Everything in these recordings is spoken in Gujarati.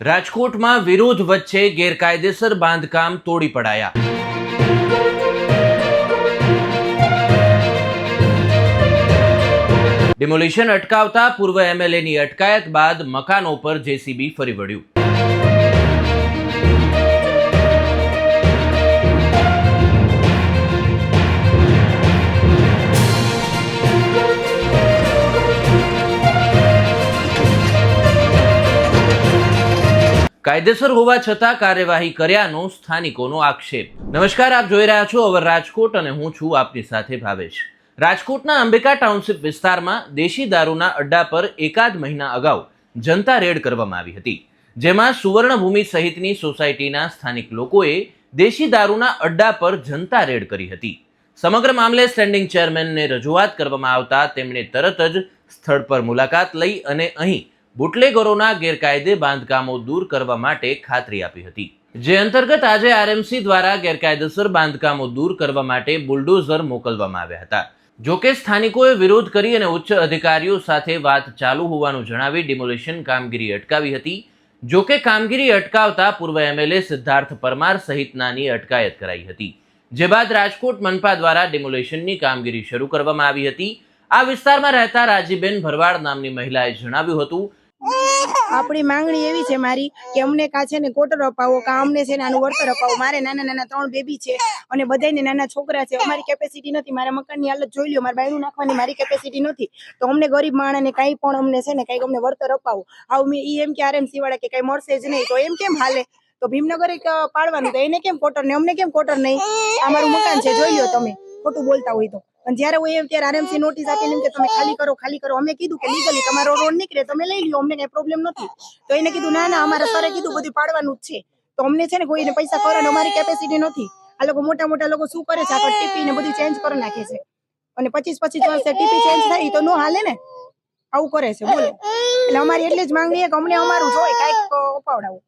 રાજકોટમાં વિરોધ વચ્ચે ગેરકાયદેસર બાંધકામ તોડી પડાયા. ડિમોલિશન અટકાવતા પૂર્વ એમએલએની અટકાયત બાદ મકાનો પર જેસીબી ફરી વળ્યું. કાયદેસર હોવા છતાં કાર્યવાહી કર્યાનો સ્થાનિકોનો આક્ષેપ. નમસ્કાર, આપ જોઈ રહ્યા છો અવર રાજકોટ અને હું છું આપની સાથે ભાવેશ. રાજકોટના અંબિકા ટાઉનશીપ વિસ્તારમાં દેશી દારૂના અડ્ડા પર એકાદ મહિના અગાઉ જનતા રેડ કરવામાં આવી હતી. જેમાં સુવર્ણભૂમિ સહિતની સોસાયટીના સ્થાનિક લોકોએ દેશી દારૂના અડ્ડા પર જનતા રેડ કરી હતી. સમગ્ર મામલે સ્ટેન્ડિંગ ચેરમેનને રજૂઆત કરવામાં આવતા તેમણે તરત જ સ્થળ પર મુલાકાત લઈ અને અહીં બુટલેગરોના ગેરકાયદે બાંધકામો દૂર કરવા માટે ખાતરી આપી હતી. જે અંતર્ગત આજે આરએમસી દ્વારા ગેરકાયદેસર બાંધકામો દૂર કરવા માટે બુલડોઝર મોકલવામાં આવ્યા હતા. જોકે સ્થાનિકોએ વિરોધ કરી અને ઉચ્ચ અધિકારીઓ સાથે વાત ચાલુ હોવાનું જણાવી ડિમોલિશન કામગીરી અટકાવી હતી. જોકે કામગીરી અટકાવતા પૂર્વ એમએલએ સિદ્ધાર્થ પરમાર સહિતનાની અટકાયત કરાઈ હતી. જે બાદ રાજકોટ મનપા દ્વારા ડિમોલેશનની કામગીરી શરૂ કરવામાં આવી હતી. આ વિસ્તારમાં રહેતા રાજીબેન ભરવાડ નામની મહિલાએ જણાવ્યું હતું આપણી માંગણી એવી છે મારી કે અમને કા છે ને કોટર અપાવો, કા અમને છે ને આનું વળતર અપાવો. મારે નાના નાના ત્રણ બેબી છે અને બધાયને નાના છોકરા છે. અમારી કેપેસિટી નથી. મારા મકાનની હાલત જોઈ લો મારા બાયણું નાખવાની મારી કેપેસિટી નથી. તો અમને ગરીબ માણસને કાંઈ પણ અમને છે ને કંઈક અમને વળતર અપાવો. આવું મેં એમ કે આરએમસી વાળા કે કંઈ મળશે જ નહીં. તો એમ કેમ હાલે? તો ભીમનગર એક પાડવાનું તો એને કેમ કોટર ને અમને કેમ કોટર નહીં? અમારું મકાન છે. જોઈ લો તમે. ખોટું બોલતા હોય તો. અને જ્યારે હોય એમ ત્યારે આરએમસી નોટિસ એમ કે તમે ખાલી કરો ખાલી કરો. અમે કીધું કે લીગલી તમારો રોડ નીકળે તમે લઈ લ્યો અમને કઈ પ્રોબ્લેમ નથી. તો એને કીધું ના ના અમારા સરે કીધું બધું પાડવાનું જ છે. તો અમને છે ને કોઈને પૈસા કરવાનું અમારી કેપેસિટી નથી. આ લોકો મોટા મોટા લોકો શું કરે છે? આગળ ટીપી ને બધું ચેન્જ કરી નાખે છે. અને પચીસ પચીસ વર્ષે ટીપી ચેન્જ થાય તો નો હાલે ને? આવું કરે છે બોલો. એટલે અમારી એટલી જ માંગણી કે અમને અમારું જોઈએ કાંઈક અપાવડાવો.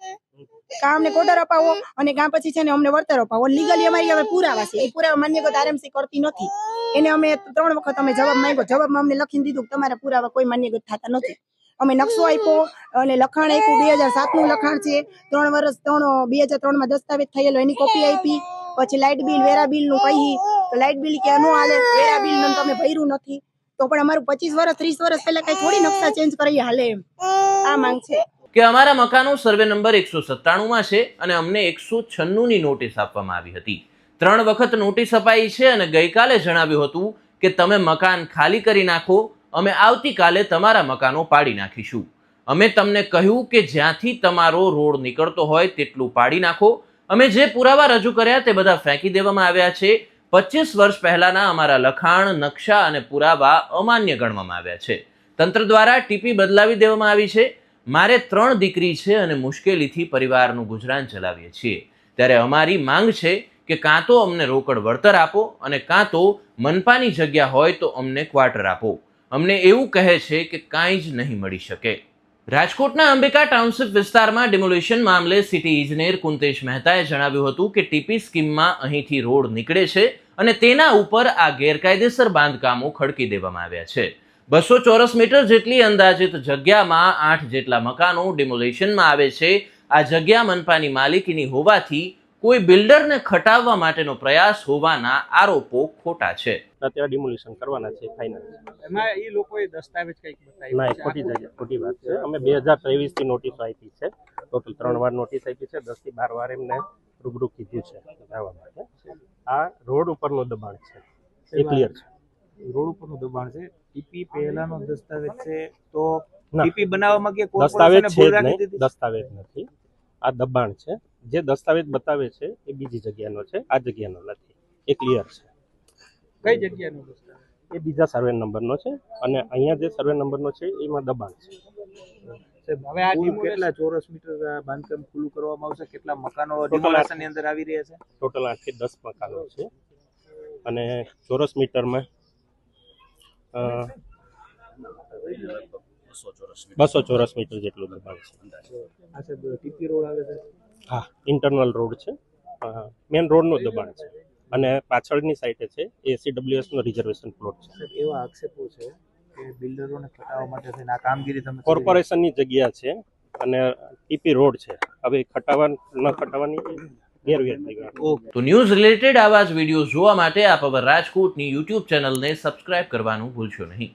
કાં અમને કોટર અપાવો અને કાં પછી છે ને અમને વળતર અપાવો. લીગલી અમારી હવે પુરાવા છે. એ પુરાવા માન્ય કોઈ આરએમસી કરતી નથી. એને અમે ત્રણ વખત અમે જવાબ માંગ્યો. જવાબમાં અમને લખીને દીધું કે તમારા પુરાવા કોઈ માન્ય થતા નથી. અમે નકશો આપ્યો અને લખાણ આપ્યું. બે હજાર સાતનું લખાણ છે. ત્રણ વર્ષ, ત્રણ, બે હજાર ત્રણમાં દસ્તાવેજ થયેલો, એની કોપી આપી. પછી લાઇટ બિલ વેરા બિલનું કહી. તો લાઇટ બિલ કે નો હાલે, વેરા બિલ તમે ભર્યું નથી. તો પણ અમારું પચીસ વર્ષ, ત્રીસ વર્ષ પહેલા કઈ થોડી નકશા ચેન્જ કરી હાલે આ માંગ છે. કે અમારા મકાનો સર્વે નંબર એકસો સત્તાણુંમાં છે અને અમને એકસો છન્નુંની નોટિસ આપવામાં આવી હતી. ત્રણ વખત નોટિસ અપાઈ છે અને ગઈકાલે જણાવ્યું હતું કે તમે મકાન ખાલી કરી નાખો, અમે આવતીકાલે તમારા મકાનો પાડી નાખીશું. અમે તમને કહ્યું કે જ્યાંથી તમારો રોડ નીકળતો હોય તેટલું પાડી નાખો. અમે જે પુરાવા રજૂ કર્યા તે બધા ફેંકી દેવામાં આવ્યા છે. પચીસ વર્ષ પહેલાના અમારા લખાણ, નકશા અને પુરાવા અમાન્ય ગણવામાં આવ્યા છે. તંત્ર દ્વારા ટીપી બદલાવી દેવામાં આવી છે. મારે ત્રણ દીકરી છે અને મુશ્કેલીથી પરિવારનું ગુજરાન ચલાવીએ છીએ. ત્યારે અમારી માંગ છે કે કાં તો અમને રોકડ વળતર આપો અને કાં તો મનપાની જગ્યા હોય તો અમને ક્વાર્ટર આપો. અમને એવું કહે છે કે કાંઈ જ નહીં મળી શકે. રાજકોટના અંબિકા ટાઉનશીપ વિસ્તારમાં ડિમોલેશન મામલે સિટી ઇજનેર કુંતેશ મહેતાએ જણાવ્યું હતું કે ટીપી સ્કીમમાં અહીંથી રોડ નીકળે છે અને તેના ઉપર આ ગેરકાયદેસર બાંધકામો ખડકી દેવામાં આવ્યા છે. બસો ચોરસ મીટર જેટલી અંદાજિત જગ્યામાં આઠ જેટલા મકાનો ડિમોલેશનમાં આવે છે. આ જગ્યા મનપાની માલિકીની હોવાથી કોઈ બિલ્ડરને ખટાવવા માટેનો પ્રયાસ હોવાના આરોપો ખોટા છે. અત્યારે ડિમોલિશન કરવાના છે ફાઇનલ એમાં એ લોકોએ દસ્તાવેજ કંઈક ના ખોટી જગ્યા ખોટી વાત છે. અમે બે હજાર ત્રેવીસથી આપી છે. ટોટલ ત્રણ વાર નોટિસ આપી છે. દસથી બાર વાર એમને રૂબરૂ કીધું છે માટે. આ રોડ ઉપરનું દબાણ છે. એ ક્લિયર છે. રોડ ઉપરનું દબાણ છે. ટીપી પહેલાનો દસ્તાવેજ છે તો. ટીપી બનાવવામાં કે છે દસ્તાવેજ નથી. આ દબાણ છે. જે દસ્તાવેજ બતાવે છે એ બીજી જગ્યાનો છે. આ જગ્યાનો નથી. એ ક્લિયર છે. કઈ જગ્યાનો એ બીજા સર્વે નંબરનો છે અને અહીંયા જે સર્વે નંબરનો છે એમાં દબાણ છે. છે હવે આ ટીમ કેટલા ચોરસ મીટર બાંધકામ ખુલ્લું કરવામાં આવશે? કેટલા મકાનો ની અંદર આવી રહ્યા છે? ટોટલ આઠથી દસ મકાનો છે. અને ચોરસ મીટરમાં બસો ચોરસ મીટર જેટલું દબાણ છે. આ છે ટીપી રોડ આવે છે? હા ઇન્ટરનલ રોડ છે. મેન રોડનું દબાણ છે. અને પાછળની સાઈડે છે એ સીડબ્લ્યુએસ રિઝર્વેશન પ્લોટ છે. એવા આક્ષેપો છે કે બિલ્ડરોને ખટાવવા માટે થઈને આ કામગીરી તમે કોર્પોરેશનની જગ્યા છે અને ટીપી રોડ છે. હવે ખટાવા ન ખટાવાની ઓકે. તો ન્યૂઝ રિલેટેડ આવા જ વીડિયો જોવા માટે આપ હવે રાજકોટની યુટ્યુબ ચેનલને સબસ્ક્રાઇબ કરવાનું ભૂલશો નહીં.